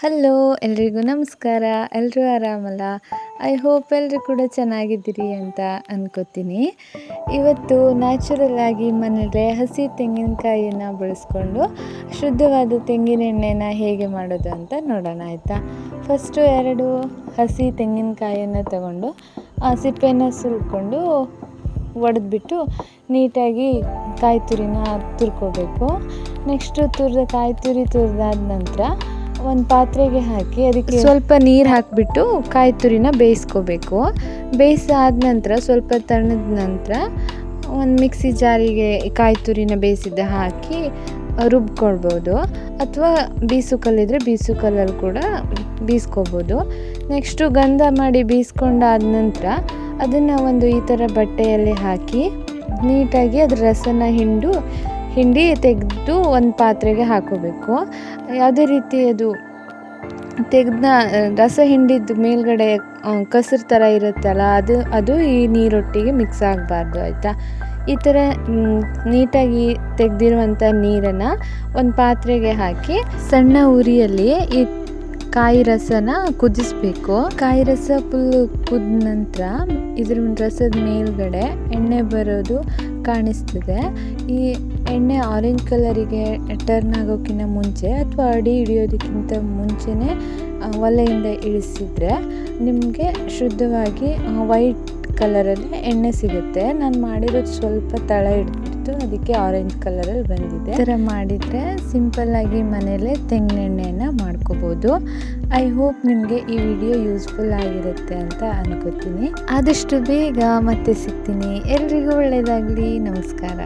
Hello ಎಲ್ರಿಗೂ ನಮಸ್ಕಾರ. ಎಲ್ಲರೂ ಆರಾಮಲ್ಲ? ಐ ಹೋಪ್ ಎಲ್ಲರೂ ಕೂಡ ಚೆನ್ನಾಗಿದ್ದೀರಿ ಅಂತ ಅನ್ಕೋತೀನಿ. ಇವತ್ತು ನ್ಯಾಚುರಲ್ ಆಗಿ ಹಸಿ ತೆಂಗಿನಕಾಯಿಯನ್ನು ಬಳಸ್ಕೊಂಡು ಶುದ್ಧವಾದ ತೆಂಗಿನ ಎಣ್ಣೆನ ಹೇಗೆ ಮಾಡೋದು ಅಂತ ನೋಡೋಣ ಆಯಿತಾ? ಫಸ್ಟು ಎರಡು ಹಸಿ ತೆಂಗಿನಕಾಯಿಯನ್ನು ತಗೊಂಡು ಆ ಸಿಪ್ಪೆನ ಸುಲ್ಕೊಂಡು ಒಡೆದ್ಬಿಟ್ಟು ನೀಟಾಗಿ ಕಾಯಿ ತುರಿನ ತುರ್ಕೋಬೇಕು. ನೆಕ್ಸ್ಟು ತುರಿದ ಕಾಯಿ ತುರಿ ತುರಿದಾದ ನಂತರ ಒಂದು ಪಾತ್ರೆಗೆ ಹಾಕಿ ಅದಕ್ಕೆ ಸ್ವಲ್ಪ ನೀರು ಹಾಕಿಬಿಟ್ಟು ಕಾಯಿ ತುರಿನ ಬೇಯಿಸ್ಕೋಬೇಕು. ಬೇಯಿಸಾದ ನಂತರ, ಸ್ವಲ್ಪ ತಣ್ಣದ ನಂತರ ಒಂದು ಮಿಕ್ಸಿ ಜಾರಿಗೆ ಕಾಯಿ ತುರಿನ ಬೇಯಿಸಿದ್ದ ಹಾಕಿ ರುಬ್ಕೊಳ್ಬೋದು. ಅಥವಾ ಬೀಸು ಬೀಸುಕಲ್ಲಲ್ಲಿ ಬೀಸು ಕಲ್ಲಲ್ಲಿ ಕೂಡ ಬೀಸ್ಕೋಬೋದು. ನೆಕ್ಸ್ಟು ಗಂಧ ಮಾಡಿ ಬೀಸ್ಕೊಂಡಾದ ನಂತರ ಅದನ್ನು ಒಂದು ಈ ಥರ ಬಟ್ಟೆಯಲ್ಲಿ ಹಾಕಿ ನೀಟಾಗಿ ಅದರ ರಸನ ಹಿಂಡು ಹಿಂಡಿ ತೆಗೆದು ಒಂದು ಪಾತ್ರೆಗೆ ಹಾಕೋಬೇಕು. ಯಾವುದೇ ರೀತಿ ಅದು ತೆಗೆದ ರಸ ಹಿಂಡಿದ್ದು ಮೇಲ್ಗಡೆ ಕಸರು ಥರ ಇರುತ್ತಲ್ಲ, ಅದು ಅದು ಈ ನೀರೊಟ್ಟಿಗೆ ಮಿಕ್ಸ್ ಆಗಬಾರ್ದು, ಆಯಿತಾ? ಈ ಥರ ನೀಟಾಗಿ ತೆಗೆದಿರುವಂಥ ನೀರನ್ನು ಒಂದು ಪಾತ್ರೆಗೆ ಹಾಕಿ ಸಣ್ಣ ಉರಿಯಲ್ಲಿ ಈ ಕಾಯಿ ರಸನ ಕುದಿಸ್ಬೇಕು. ಕಾಯಿ ರಸ ಫುಲ್ ಕುದ ನಂತರ ಇದ್ರ ರಸದ ಮೇಲ್ಗಡೆ ಎಣ್ಣೆ ಬರೋದು ಕಾಣಿಸ್ತದೆ. ಈ ಎಣ್ಣೆ ಆರೆಂಜ್ ಕಲರಿಗೆ ಟರ್ನ್ ಆಗೋಕ್ಕಿಂತ ಮುಂಚೆ ಅಥವಾ ಅಡಿ ಹಿಡಿಯೋದಕ್ಕಿಂತ ಮುಂಚೆನೇ ಒಲೆಯಿಂದ ಇಳಿಸಿದ್ರೆ ನಿಮಗೆ ಶುದ್ಧವಾಗಿ ವೈಟ್ ಕಲರಲ್ಲಿ ಎಣ್ಣೆ ಸಿಗುತ್ತೆ. ನಾನು ಮಾಡಿರೋದು ಸ್ವಲ್ಪ ತಳ ಹಿಡಿದಿತ್ತು, ಅದಕ್ಕೆ ಆರೆಂಜ್ ಕಲರಲ್ಲಿ ಬಂದಿದೆ. ಈ ಥರ ಮಾಡಿದರೆ ಸಿಂಪಲ್ಲಾಗಿ ಮನೆಯಲ್ಲೇ ತೆಂಗಿನೆಣ್ಣೆಯನ್ನು ಮಾಡ್ಕೋಬೋದು. ಐ ಹೋಪ್ ನಿಮಗೆ ಈ ವಿಡಿಯೋ ಯೂಸ್ಫುಲ್ ಆಗಿರುತ್ತೆ ಅಂತ ಅನ್ಕೋತೀನಿ. ಆದಷ್ಟು ಬೇಗ ಮತ್ತೆ ಸಿಗ್ತೀನಿ. ಎಲ್ರಿಗೂ ಒಳ್ಳೆಯದಾಗಲಿ ನಮಸ್ಕಾರ.